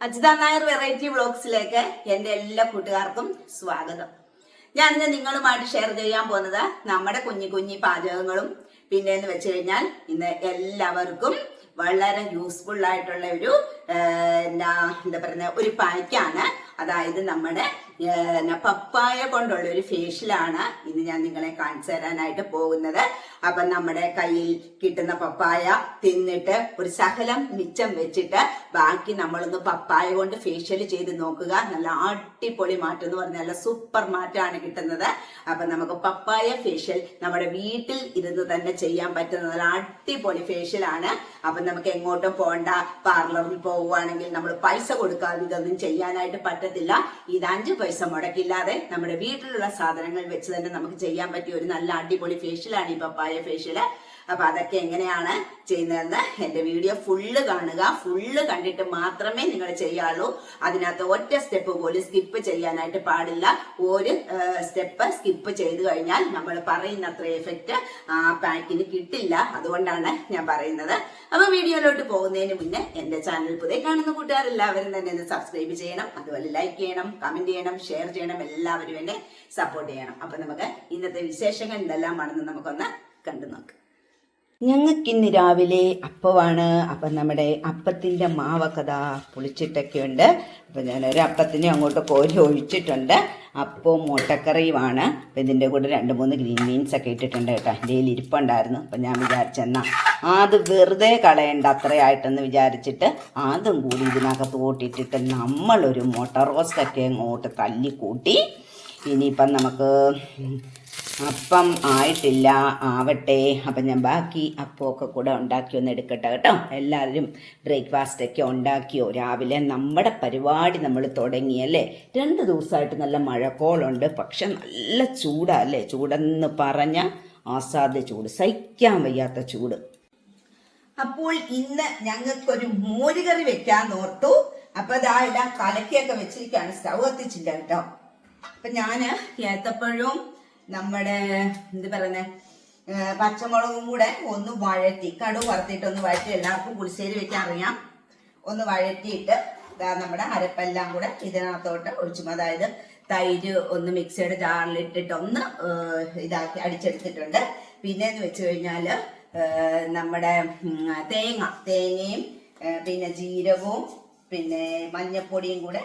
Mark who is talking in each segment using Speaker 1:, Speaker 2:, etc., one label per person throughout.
Speaker 1: Ajitha Nair variety വ്ളോഗ്സിലേക്ക് എന്റെ എല്ലാ കൂട്ടുകാർക്കും സ്വാഗതം. ഞാനിന്ന് നിങ്ങളുമായിട്ട് ഷെയർ ചെയ്യാൻ പോകുന്നത് നമ്മുടെ കുഞ്ഞു കുഞ്ഞി പാചകങ്ങളും പിന്നെ എന്ന് വെച്ച് കഴിഞ്ഞാൽ ഇന്ന് എല്ലാവർക്കും വളരെ യൂസ്ഫുൾ ആയിട്ടുള്ള ഒരു എന്താ എന്താ പറയുന്ന ഒരു പായ്ക്കാണ് അതായത് നമ്മുടെ പപ്പായ കൊണ്ടുള്ള ഒരു ഫേഷ്യലാണ് ഇന്ന് ഞാൻ നിങ്ങളെ കാണിച്ചു തരാനായിട്ട് പോകുന്നത്. അപ്പൊ നമ്മുടെ കയ്യിൽ കിട്ടുന്ന പപ്പായ തിന്നിട്ട് ഒരു ശകലം മിച്ചം വെച്ചിട്ട് ബാക്കി നമ്മളൊന്ന് പപ്പായ കൊണ്ട് ഫേഷ്യൽ ചെയ്ത് നോക്കുക. നല്ല അടിപൊളി മാറ്റം എന്ന് പറഞ്ഞാൽ നല്ല സൂപ്പർ മാറ്റമാണ് കിട്ടുന്നത്. അപ്പൊ നമുക്ക് പപ്പായ ഫേഷ്യൽ നമ്മുടെ വീട്ടിൽ ഇരുന്ന് തന്നെ ചെയ്യാൻ പറ്റുന്ന നല്ല അടിപൊളി ഫേഷ്യലാണ് അപ്പൊ നമുക്ക് എങ്ങോട്ടും പോകണ്ട പാർലറിൽ പോവുകയാണെങ്കിൽ നമ്മൾ പൈസ കൊടുക്കാതെ ഇതൊന്നും ചെയ്യാനായിട്ട് പറ്റത്തില്ല. ഇത് അഞ്ച് പൈസ മുടക്കില്ലാതെ നമ്മുടെ വീട്ടിലുള്ള സാധനങ്ങൾ വെച്ച് തന്നെ നമുക്ക് ചെയ്യാൻ പറ്റിയ ഒരു നല്ല അടിപൊളി ഫേഷ്യലാണ് ഈ പപ്പായ ഫേഷ്യൽ അപ്പൊ അതൊക്കെ എങ്ങനെയാണ് ചെയ്യുന്നതെന്ന് എന്റെ വീഡിയോ ഫുള്ള് കാണുക. ഫുള്ള് കണ്ടിട്ട് മാത്രമേ നിങ്ങൾ ചെയ്യാറുള്ളൂ. അതിനകത്ത് ഒറ്റ സ്റ്റെപ്പ് പോലും സ്കിപ്പ് ചെയ്യാനായിട്ട് പാടില്ല. ഒരു സ്റ്റെപ്പ് സ്കിപ്പ് ചെയ്തു കഴിഞ്ഞാൽ നമ്മൾ പറയുന്ന അത്ര എഫക്റ്റ് ആ പാക്കിന് കിട്ടില്ല. അതുകൊണ്ടാണ് ഞാൻ പറയുന്നത്. അപ്പൊ വീഡിയോയിലോട്ട് പോകുന്നതിന് മുന്നേ എന്റെ ചാനൽ പുതിയ കാണുന്ന കൂട്ടുകാരെല്ലാവരും തന്നെ ഒന്ന് സബ്സ്ക്രൈബ് ചെയ്യണം. അതുപോലെ ലൈക്ക് ചെയ്യണം കമന്റ് ചെയ്യണം. ഷെയർ ചെയ്യണം. എല്ലാവരും എന്നെ സപ്പോർട്ട് ചെയ്യണം. അപ്പൊ നമുക്ക് ഇന്നത്തെ വിശേഷങ്ങൾ എന്തെല്ലാമാണെന്ന് നമുക്കൊന്ന് കണ്ടു നോക്കാം. ഞങ്ങൾക്കിന്ന് രാവിലെ അപ്പമാണ് അപ്പം നമ്മുടെ അപ്പത്തിന്റെ മാവൊക്കെ ദാ പുളിച്ചിട്ടൊക്കെ ഉണ്ട് അപ്പം ഞാനൊരു അപ്പത്തിനെ അങ്ങോട്ട് കോരി ഒഴിച്ചിട്ടുണ്ട്. അപ്പവും മുട്ടക്കറിയുമാണ്. അപ്പം ഇതിന്റെ കൂടെ രണ്ട് മൂന്ന് ഗ്രീൻ ബീൻസ് ഒക്കെ ഇട്ടിട്ടുണ്ട് കേട്ടോ. എന്റെ കയ്യിൽ ഇരിപ്പുണ്ടായിരുന്നു. അപ്പം ഞാൻ വിചാരിച്ചെന്നാ അത് വെറുതെ കളയണ്ട. അത്രയായിട്ടെന്ന് വിചാരിച്ചിട്ട് അതും കൂടി ഇതിനകത്ത് കൂട്ടിയിട്ടിട്ട് നമ്മളൊരു മുട്ട റോസ്റ്റൊക്കെ അങ്ങോട്ട് തല്ലിക്കൂട്ടി. ഇനിയിപ്പം നമുക്ക് അപ്പം ആയിട്ടില്ല ആവട്ടെ. അപ്പം ഞാൻ ബാക്കി അപ്പമൊക്കെ കൂടെ ഉണ്ടാക്കി ഒന്ന് എടുക്കട്ടെ കേട്ടോ. എല്ലാവരും ബ്രേക്ക്ഫാസ്റ്റ് ഒക്കെ ഉണ്ടാക്കിയോ? രാവിലെ നമ്മുടെ പരിപാടി നമ്മൾ തുടങ്ങിയല്ലേ രണ്ട് ദിവസമായിട്ട് നല്ല മഴക്കോളുണ്ട്. പക്ഷെ നല്ല ചൂടാ അല്ലേ? ചൂടെന്ന് പറഞ്ഞ ആസാദ്യ ചൂട് സഹിക്കാൻ വയ്യാത്ത ചൂട്. അപ്പോൾ ഇന്ന് ഞങ്ങൾക്കൊരു മോരുകറി വെക്കാൻ ഓർത്തു. അപ്പൊ ഇതാ കലക്കിയൊക്കെ വെച്ചിരിക്കാണ് സ്റ്റൗ കത്തിച്ചില്ല കേട്ടോ. അപ്പൊ ഞാൻ ഏത്തപ്പഴവും നമ്മുടെ എന്ത് പറയുന്നേ പച്ചമുളകും കൂടെ ഒന്ന് വഴറ്റി കടു വറുത്തിട്ട് ഒന്ന് വഴറ്റി എല്ലാവർക്കും പുളിശ്ശേരി വെക്കാൻ അറിയാം. ഒന്ന് വഴറ്റിയിട്ട് നമ്മുടെ അരപ്പെല്ലാം കൂടെ ഇതിനകത്തോട്ട് ഒഴിച്ചു. അതായത് തൈര് ഒന്ന് മിക്സിയുടെ ജാറിലിട്ടിട്ട് ഒന്ന് ഇതാക്കി അടിച്ചെടുത്തിട്ടുണ്ട്. പിന്നെ എന്ന് വെച്ച് കഴിഞ്ഞാൽ നമ്മുടെ തേങ്ങ. തേങ്ങയും പിന്നെ ജീരകവും പിന്നെ മഞ്ഞപ്പൊടിയും കൂടെ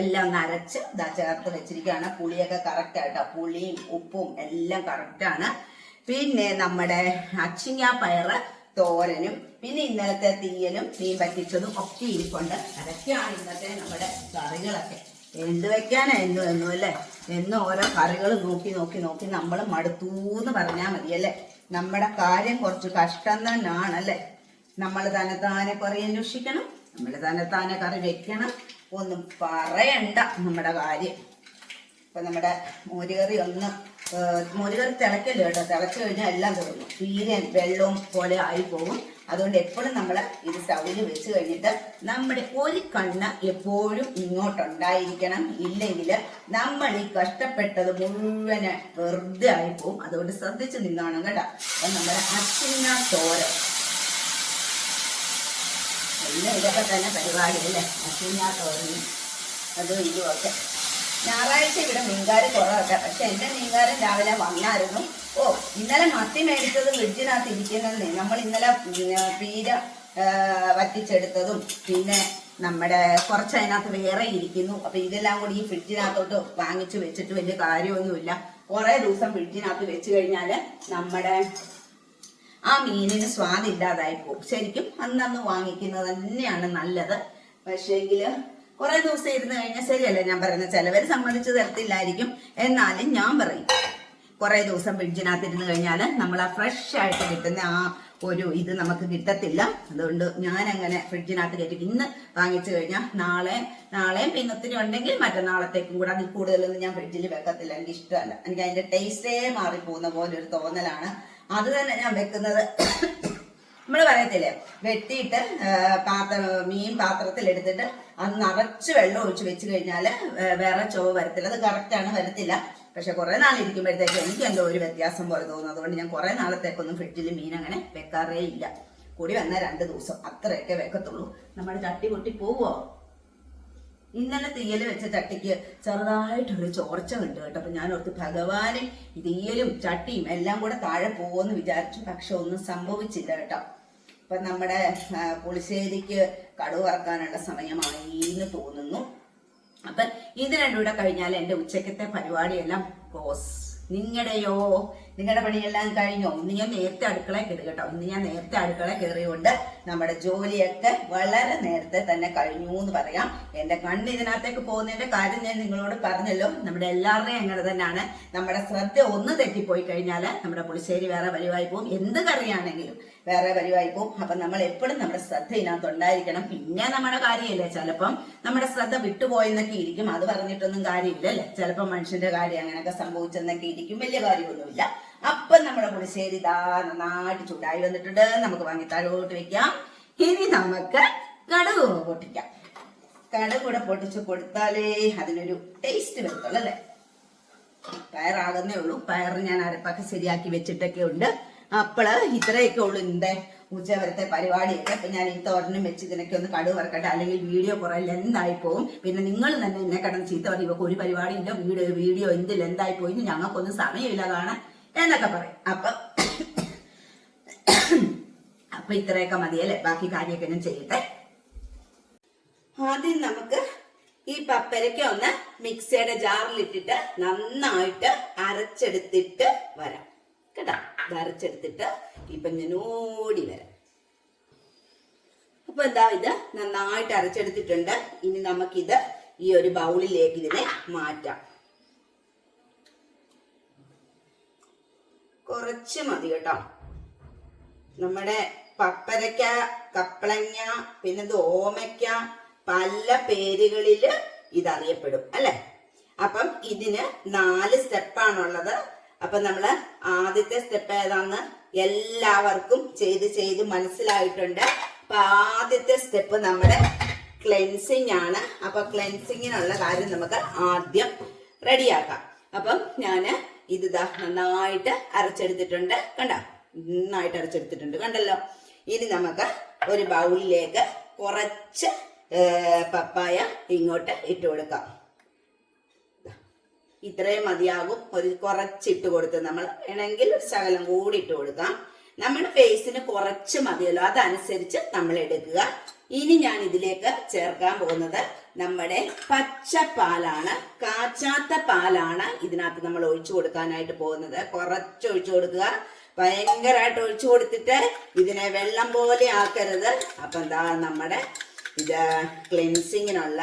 Speaker 1: എല്ലാം നരച്ച് ഇതാ ചേർത്ത് വെച്ചിരിക്കുകയാണ്. പുളിയൊക്കെ കറക്റ്റ് ആയിട്ടോ. പുളിയും ഉപ്പും എല്ലാം കറക്റ്റാണ് പിന്നെ നമ്മുടെ അച്ചിങ്ങ പയറ് തോരനും പിന്നെ ഇന്നലത്തെ തീയലും മീൻ പറ്റിച്ചതും ഒക്കെ ഇരിപ്പുണ്ട്. അതൊക്കെയാണ് ഇന്നത്തെ നമ്മുടെ കറികളൊക്കെ. എന്ത് വെക്കാനാ എന്നും എന്നും അല്ലേ? എന്നും ഓരോ കറികൾ നോക്കി നോക്കി നോക്കി നമ്മൾ മടുത്തൂന്ന് പറഞ്ഞാൽ മതി അല്ലേ? നമ്മുടെ കാര്യം കുറച്ച് കഷ്ടം തന്നെയാണല്ലേ നമ്മൾ തന്നെത്താനെ കുറേ അന്വേഷിക്കണം. നമ്മൾ തന്നെ കറി വെക്കണം. ഒന്നും പറയണ്ട നമ്മുടെ കാര്യം. ഇപ്പൊ നമ്മുടെ മോരുകറി ഒന്ന് മോരുകറി തിളക്കല്ലേ കേട്ടോ? തിളച്ചു കഴിഞ്ഞാൽ എല്ലാം തുടങ്ങും. തീരെ വെള്ളവും പോലെ ആയി പോകും. അതുകൊണ്ട് എപ്പോഴും നമ്മൾ ഇത് സ്റ്റൗവിൽ വെച്ച് കഴിഞ്ഞിട്ട് നമ്മുടെ ഒരു കണ്ണ് എപ്പോഴും ഇങ്ങോട്ടുണ്ടായിരിക്കണം. ഇല്ലെങ്കിൽ നമ്മൾ ഈ കഷ്ടപ്പെട്ടത് മുഴുവൻ വെറുതെ ആയി പോകും. അതുകൊണ്ട് ശ്രദ്ധിച്ച് നിന്നോണം കേട്ടോ. അപ്പൊ നമ്മുടെ അച്ഛന തോരൻ. എല്ലാം ഇതൊക്കെ തന്നെ പരിപാടി അല്ലേ? അച്ചിങ്ങ തോന്നി അതും ഇതുമൊക്കെ ഞായറാഴ്ച ഇവിടെ മീൻകാര് കുറവൊക്കെ പക്ഷെ എന്റെ മീൻകാരൻ രാവിലെ വന്നായിരുന്നു. ഓ ഇന്നലെ മത്തി മേടിച്ചത് ഫ്രിഡ്ജിനകത്ത് ഇരിക്കുന്നതേ നമ്മൾ ഇന്നലെ പിന്നെ പീര വറ്റിച്ചെടുത്തതും പിന്നെ നമ്മുടെ കുറച്ച് അതിനകത്ത് വേറെ ഇരിക്കുന്നു. അപ്പൊ ഇതെല്ലാം കൂടി ഈ ഫ്രിഡ്ജിനകത്തോട്ട് വാങ്ങിച്ചു വെച്ചിട്ട് വലിയ കാര്യമൊന്നുമില്ല. കുറെ ദിവസം ഫ്രിഡ്ജിനകത്ത് വെച്ച് കഴിഞ്ഞാൽ നമ്മുടെ ആ മീനിന് സ്വാദില്ലാതായി പോകും. ശരിക്കും അന്നന്ന് വാങ്ങിക്കുന്നത് തന്നെയാണ് നല്ലത്. പക്ഷേങ്കിൽ കുറെ ദിവസം ഇരുന്ന് കഴിഞ്ഞാൽ ശരിയല്ല ഞാൻ പറയുന്നത് ചിലവർ സമ്മതിച്ചു തരത്തില്ലായിരിക്കും. എന്നാലും ഞാൻ പറയും. കുറേ ദിവസം ഫ്രിഡ്ജിനകത്ത് ഇരുന്ന് കഴിഞ്ഞാൽ നമ്മൾ ആ ഫ്രഷ് ആയിട്ട് കിട്ടുന്ന ആ ഒരു ഇത് നമുക്ക് കിട്ടത്തില്ല. അതുകൊണ്ട് ഞാൻ അങ്ങനെ ഫ്രിഡ്ജിനകത്ത് കയറ്റി ഇന്ന് വാങ്ങിച്ചു കഴിഞ്ഞാൽ നാളെ നാളെയും പിന്നെ ഒത്തിരി ഉണ്ടെങ്കിൽ മറ്റന്നാളത്തേക്കും കൂടെ അതിൽ കൂടുതലൊന്നും ഞാൻ ഫ്രിഡ്ജിൽ വെക്കത്തില്ല. എനിക്ക് ഇഷ്ടമല്ല എനിക്ക് അതിന്റെ ടേസ്റ്റേ മാറിപ്പോകുന്ന പോലെ ഒരു തോന്നലാണ്. അത് തന്നെ ഞാൻ വെക്കുന്നത്. നമ്മൾ പറയത്തില്ലേ വെട്ടിയിട്ട് പാത്ര മീൻ പാത്രത്തിൽ എടുത്തിട്ട് അത് നിറച്ച് വെള്ളം ഒഴിച്ച് വെച്ച് കഴിഞ്ഞാൽ വേറെ ചുവ വരത്തില്ല. അത് കറക്റ്റാണ് വരത്തില്ല. പക്ഷെ കുറെ നാൾ ഇരിക്കുമ്പോഴത്തേക്ക് എനിക്ക് എന്തോ ഒരു വ്യത്യാസം പോലെ തോന്നുന്നു. അതുകൊണ്ട് ഞാൻ കുറെ നാളത്തേക്കൊന്നും ഫ്രിഡ്ജിൽ മീൻ അങ്ങനെ വെക്കാറേ ഇല്ല കൂടി വന്ന രണ്ട് ദിവസം അത്രയൊക്കെ വെക്കത്തുള്ളൂ. നമ്മുടെ ചട്ടി പൊട്ടി പോവോ? ഇന്നലെ തീയൽ വെച്ച ചട്ടിക്ക് ചെറുതായിട്ടൊരു ചോർച്ച കണ്ടു കേട്ടോ. അപ്പൊ ഞാൻ ഓർത്ത് ഭഗവാന് തീയലും ചട്ടിയും എല്ലാം കൂടെ താഴെ പോകുമെന്ന് വിചാരിച്ചു. പക്ഷെ ഒന്നും സംഭവിച്ചില്ല കേട്ടോ. ഇപ്പൊ നമ്മുടെ പുളിശ്ശേരിക്ക് കടുവ് വറക്കാനുള്ള സമയമായി എന്ന് തോന്നുന്നു. അപ്പൊ ഇത് രണ്ടുകൂടെ കഴിഞ്ഞാൽ എന്റെ ഉച്ചക്കത്തെ പരിപാടിയെല്ലാം ക്ലോസ്. നിങ്ങളുടെയോ നിങ്ങളുടെ പണിയെല്ലാം കഴിഞ്ഞോ? ഇന്ന് ഞാൻ നേരത്തെ അടുക്കള കയറി കേട്ടോ. ഇന്ന് ഞാൻ നേരത്തെ അടുക്കള കയറിയുകൊണ്ട് നമ്മുടെ ജോലിയൊക്കെ വളരെ നേരത്തെ തന്നെ കഴിഞ്ഞു എന്ന് പറയാം. എന്റെ കണ്ണ് ഇതിനകത്തേക്ക് പോകുന്നതിന്റെ കാര്യം ഞാൻ നിങ്ങളോട് പറഞ്ഞല്ലോ. നമ്മുടെ എല്ലാവരുടെയും അങ്ങനെ തന്നെയാണ്. നമ്മുടെ ശ്രദ്ധ ഒന്ന് തെറ്റിപ്പോയി കഴിഞ്ഞാൽ നമ്മുടെ പുളിശ്ശേരി വേറെ പരിവായി പോകും. എന്ത് കറിയാണെങ്കിലും വേറെ പരിവായി പോകും. അപ്പൊ നമ്മൾ എപ്പോഴും നമ്മുടെ ശ്രദ്ധ ഇതിനകത്ത് ഉണ്ടായിരിക്കണം. പിന്നെ നമ്മുടെ കാര്യമില്ലേ? ചിലപ്പം നമ്മുടെ ശ്രദ്ധ വിട്ടുപോയെന്നൊക്കെ ഇരിക്കും. അത് പറഞ്ഞിട്ടൊന്നും കാര്യമില്ല അല്ലേ ചിലപ്പോൾ മനുഷ്യന്റെ കാര്യം അങ്ങനെയൊക്കെ സംഭവിച്ചെന്നൊക്കെ ഇരിക്കും. വലിയ കാര്യമൊന്നുമില്ല. അപ്പം നമ്മുടെ പുളിശ്ശേരി ഇതാ നന്നായിട്ട് ചൂടായി വന്നിട്ടുണ്ട്. നമുക്ക് വാങ്ങി താഴോട്ട് വെക്കാം. ഇനി നമുക്ക് കടുക് പൊട്ടിക്കാം. കടുക് കൂടെ പൊട്ടിച്ച് കൊടുത്താലേ അതിനൊരു ടേസ്റ്റ് വരത്തുള്ളൂ അല്ലേ? പയറാകുന്നേ ഉള്ളൂ. പയർ ഞാൻ അരപ്പൊക്കെ ശരിയാക്കി വെച്ചിട്ടൊക്കെ ഉണ്ട്. അപ്പൾ ഇത്രയൊക്കെ ഉള്ളൂ ഇന്നത്തെ ഉച്ചവരത്തെ പരിപാടിയൊക്കെ അപ്പൊ ഞാൻ ഈ തോരനും വെച്ച് ഇതിനൊക്കെ ഒന്ന് കടുവ് വറക്കട്ടെ. അല്ലെങ്കിൽ വീഡിയോ കുറെ ലെന്തായി പോകും പിന്നെ നിങ്ങൾ തന്നെ എന്നെ കടന്ന് ചീത്ത പറയും. ഒരു പരിപാടിയില്ല വീഡിയോ വീഡിയോ എന്ത് ലെന്തായി പോയി ഞങ്ങൾക്കൊന്നും സമയമില്ല. കാണാൻ എന്നൊക്കെ പറയും. അപ്പൊ അപ്പൊ ഇത്രയൊക്കെ മതിയല്ലേ ബാക്കി കാര്യമൊക്കെ ഞാൻ ചെയ്യട്ടെ. ആദ്യം നമുക്ക് ഈ പപ്പരയ്ക്ക ഒന്ന് മിക്സിയുടെ ജാറിലിട്ടിട്ട് നന്നായിട്ട് അരച്ചെടുത്തിട്ട് വരാം. കേട്ടോ? ഇത് അരച്ചെടുത്തിട്ട് ഇപ്പൊ ഞാൻ ഓടി വരാം. അപ്പൊ എന്താ ഇത്? നന്നായിട്ട് അരച്ചെടുത്തിട്ടുണ്ട്. ഇനി നമുക്കിത് ഈ ഒരു ബൗളിലേക്ക് ഇതിനെ മാറ്റാം. കുറച്ച് മതി കേട്ടോ. നമ്മുടെ പപ്പരക്ക കപ്പളങ്ങ പിന്നെ ഓമയ്ക്ക പല പേരുകളിൽ ഇതറിയപ്പെടും അല്ലെ? അപ്പം ഇതിന് നാല് സ്റ്റെപ്പാണുള്ളത്. അപ്പൊ നമ്മൾ ആദ്യത്തെ സ്റ്റെപ്പ് ഏതാന്ന് എല്ലാവർക്കും ചെയ്ത് ചെയ്ത് മനസ്സിലായിട്ടുണ്ട്. അപ്പൊ ആദ്യത്തെ സ്റ്റെപ്പ് നമ്മുടെ ക്ലെൻസിങ് ആണ്. അപ്പൊ ക്ലെൻസിങ്ങിനുള്ള കാര്യം നമുക്ക് ആദ്യം റെഡിയാക്കാം. അപ്പം ഞാൻ ഇത് ദാ നന്നായിട്ട് അരച്ചെടുത്തിട്ടുണ്ട്. കണ്ട? നന്നായിട്ട് അരച്ചെടുത്തിട്ടുണ്ട്. കണ്ടല്ലോ? ഇനി നമുക്ക് ഒരു ബൗളിലേക്ക് കുറച്ച് പപ്പായ ഇങ്ങോട്ട് ഇട്ട് കൊടുക്കാം. ഇത്രയും മതിയാകും. ഒരു കുറച്ചിട്ട് കൊടുത്ത് നമ്മൾ വേണമെങ്കിൽ ഒരു ശകലം കൂടി ഇട്ട് കൊടുക്കാം. നമ്മുടെ ഫേസിന് കുറച്ച് മതിയല്ലോ. അതനുസരിച്ച് നമ്മൾ എടുക്കുക. ഇനി ഞാൻ ഇതിലേക്ക് ചേർക്കാൻ പോകുന്നത് നമ്മുടെ പച്ച പാലാണ് കാച്ചാത്ത പാലാണ് ഇതിനകത്ത് നമ്മൾ ഒഴിച്ചു കൊടുക്കാനായിട്ട് പോകുന്നത്. കുറച്ച് ഒഴിച്ചു കൊടുക്കുക. ഭയങ്കരമായിട്ട് ഒഴിച്ചു കൊടുത്തിട്ട് ഇതിനെ വെള്ളം പോലെ ആക്കരുത്. അപ്പൊ എന്താ നമ്മുടെ ഇത് ക്ലെൻസിങ്ങിനുള്ള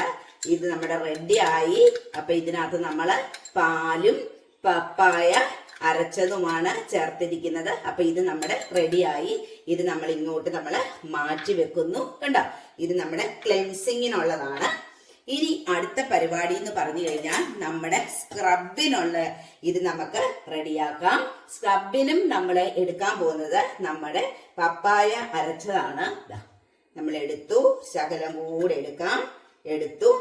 Speaker 1: ഇത് നമ്മുടെ റെഡി ആയി. അപ്പൊ ഇതിനകത്ത് നമ്മൾ പാലും പപ്പായ അരച്ചതുമാണ് ചേർത്തിരിക്കുന്നത്. അപ്പൊ ഇത് നമ്മുടെ റെഡിയായി. ഇത് നമ്മൾ ഇങ്ങോട്ട് നമ്മൾ മാറ്റി വെക്കുന്നു. കണ്ടോ? ഇത് നമ്മുടെ ക്ലെൻസിങ്ങിനുള്ളതാണ്. ഇനി അടുത്ത പരിപാടി എന്ന് പറഞ്ഞു കഴിഞ്ഞാൽ നമ്മുടെ സ്ക്രബിനുള്ള ഇത് നമുക്ക് റെഡിയാക്കാം. സ്ക്രബിനും നമ്മൾ എടുക്കാൻ പോകുന്നത് നമ്മുടെ പപ്പായ അരച്ചതാണ്. നമ്മൾ എടുത്തു ശകലം കൂടെ എടുക്കാം. എടുത്തു.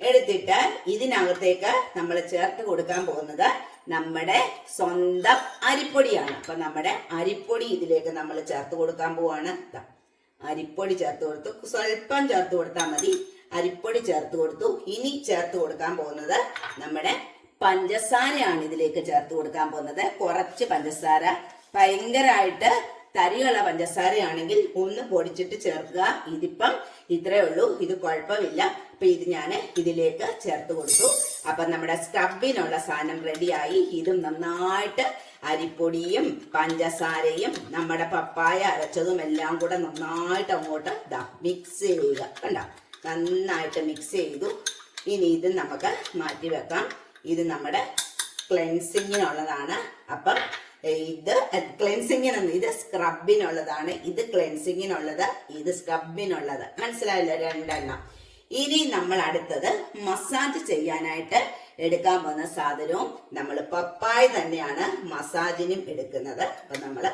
Speaker 1: എടുത്തിട്ട് ഇതിനകത്തേക്ക് നമ്മൾ ചേർത്ത് കൊടുക്കാൻ പോകുന്നത് നമ്മുടെ സ്വന്തം അരിപ്പൊടിയാണ്. അപ്പൊ നമ്മുടെ അരിപ്പൊടി ഇതിലേക്ക് നമ്മൾ ചേർത്ത് കൊടുക്കാൻ പോവാണ്. അരിപ്പൊടി ചേർത്ത് കൊടുത്തു. സ്വല്പം ചേർത്ത് കൊടുത്താൽ മതി. അരിപ്പൊടി ചേർത്ത് കൊടുത്തു. ഇനി ചേർത്ത് കൊടുക്കാൻ പോകുന്നത് നമ്മുടെ പഞ്ചസാരയാണ് ഇതിലേക്ക് ചേർത്ത് കൊടുക്കാൻ പോകുന്നത്. കുറച്ച് പഞ്ചസാര. ഭയങ്കരമായിട്ട് തരിയുള്ള പഞ്ചസാരയാണെങ്കിൽ ഒന്ന് പൊടിച്ചിട്ട് ചേർക്കുക. ഇതിപ്പം ഇത്രേ ഉള്ളൂ. ഇത് കുഴപ്പമില്ല. അപ്പൊ ഇത് ഞാൻ ഇതിലേക്ക് ചേർത്ത് കൊടുത്തു. അപ്പൊ നമ്മുടെ സ്ക്രബിനുള്ള സാധനം റെഡിയായി. ഇതും നന്നായിട്ട് അരിപ്പൊടിയും പഞ്ചസാരയും നമ്മുടെ പപ്പായ അരച്ചതും എല്ലാം കൂടെ നന്നായിട്ട് അങ്ങോട്ട് ഇതാ മിക്സ് ചെയ്യുക. കണ്ട? നന്നായിട്ട് മിക്സ് ചെയ്തു. ഇനി ഇത് നമുക്ക് മാറ്റി വെക്കാം ഇത് നമ്മുടെ ക്ലെൻസിങ്ങിനുള്ളതാണ് അപ്പം ഇത് ക്ലെൻസിങ്ങിനൊന്ന് ഇത് സ്ക്രബിനുള്ളതാണ് ഇത് ക്ലെൻസിങ്ങിനുള്ളത് ഇത് സ്ക്രബിനുള്ളത് മനസ്സിലായല്ലോ രണ്ടെണ്ണം. ഇനി നമ്മൾ അടുത്തത് മസാജ് ചെയ്യാനായിട്ട് എടുക്കാൻ പോകുന്ന സാധനവും നമ്മൾ പപ്പായ തന്നെയാണ് മസാജിനും എടുക്കുന്നത്. അപ്പൊ നമ്മൾ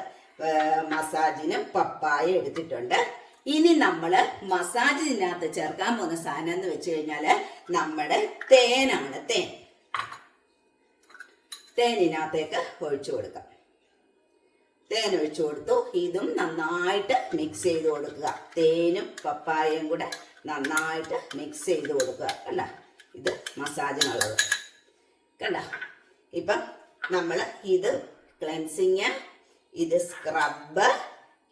Speaker 1: മസാജിനും പപ്പായ എടുത്തിട്ടുണ്ട്. ഇനി നമ്മൾ മസാജിനകത്ത് ചേർക്കാൻ പോകുന്ന സാധനം എന്ന് വെച്ച് കഴിഞ്ഞാൽ നമ്മുടെ തേനാണ്. തേൻ. തേനിനകത്തേക്ക് ഒഴിച്ചു കൊടുക്കാം. തേൻ ഒഴിച്ചു കൊടുത്തു. ഇതും നന്നായിട്ട് മിക്സ് ചെയ്ത് കൊടുക്കുക. തേനും പപ്പായയും കൂടെ നന്നായിട്ട് മിക്സ് ചെയ്ത് കൊടുക്കുക. കണ്ട? ഇത് മസാജിനുള്ളത്. കണ്ട? ഇപ്പം നമ്മൾ ഇത് ക്ലെൻസിങ് ഇത് സ്ക്രബ്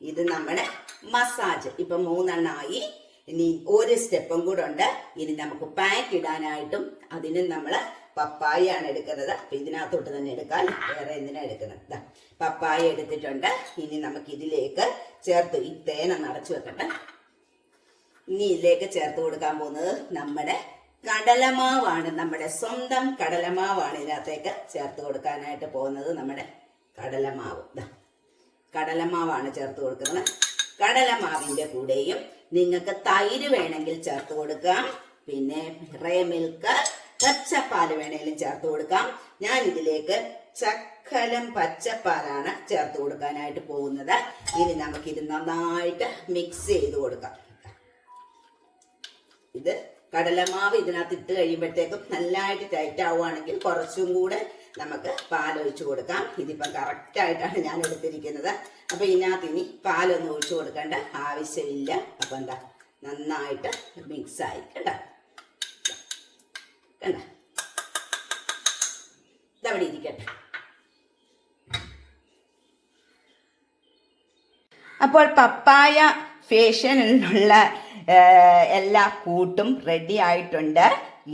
Speaker 1: ഇത് നമ്മുടെ മസാജ് ഇപ്പം മൂന്നെണ്ണമായി ഇനി ഒരു സ്റ്റെപ്പും കൂടെ ഉണ്ട്. ഇനി നമുക്ക് പാക്ക് ഇടാനായിട്ടും അതിനും നമ്മൾ പപ്പായാണ് എടുക്കുന്നത്. അപ്പൊ ഇതിനകത്തോട്ട് തന്നെ എടുക്കാൻ വേറെ എന്തിനാ എടുക്കുന്നത്? പപ്പായ എടുത്തിട്ടുണ്ട്. ഇനി നമുക്ക് ഇതിലേക്ക് ചേർത്ത് ഈ തേന നിറച്ചു വെക്കട്ടെ. ഇനി ഇതിലേക്ക് ചേർത്ത് കൊടുക്കാൻ പോകുന്നത് നമ്മുടെ കടലമാവാണ്. നമ്മുടെ സ്വന്തം കടലമാവാണ് ഇതിനകത്തേക്ക് ചേർത്ത് കൊടുക്കാനായിട്ട് പോകുന്നത് നമ്മുടെ കടലമാവ്. കടലമാവാണ് ചേർത്ത് കൊടുക്കുന്നത്. കടലമാവിന്റെ കൂടെയും നിങ്ങൾക്ക് തൈര് വേണമെങ്കിൽ ചേർത്ത് കൊടുക്കാം. പിന്നെ റേ മിൽക്ക് പച്ചപ്പാൽ വേണേലും ചേർത്ത് കൊടുക്കാം. ഞാൻ ഇതിലേക്ക് ചക്കലം പച്ചപ്പാലാണ് ചേർത്ത് കൊടുക്കാനായിട്ട് പോകുന്നത്. ഇനി നമുക്കിത് നന്നായിട്ട് മിക്സ് ചെയ്ത് കൊടുക്കാം. ഇത് കടലമാവ് ഇതിനകത്ത് ഇട്ട് കഴിയുമ്പോഴത്തേക്കും നല്ലതായിട്ട് ടൈറ്റ് ആവുകയാണെങ്കിൽ കുറച്ചും കൂടെ നമുക്ക് പാൽ പാലൊഴിച്ചു കൊടുക്കാം. ഇതിപ്പം കറക്റ്റ് ആയിട്ടാണ് ഞാൻ എടുത്തിരിക്കുന്നത്. അപ്പൊ ഇതിനകത്ത് ഇനി പാലൊന്നും ഒഴിച്ചു കൊടുക്കേണ്ട ആവശ്യമില്ല. അപ്പൊ എന്താ? നന്നായിട്ട് മിക്സ് ആയി. ഇതവിടെ ഇരിക്കട്ടെ. അപ്പോൾ പപ്പായ ഫേഷനുള്ള എല്ലാ കൂട്ടും റെഡി ആയിട്ടുണ്ട്.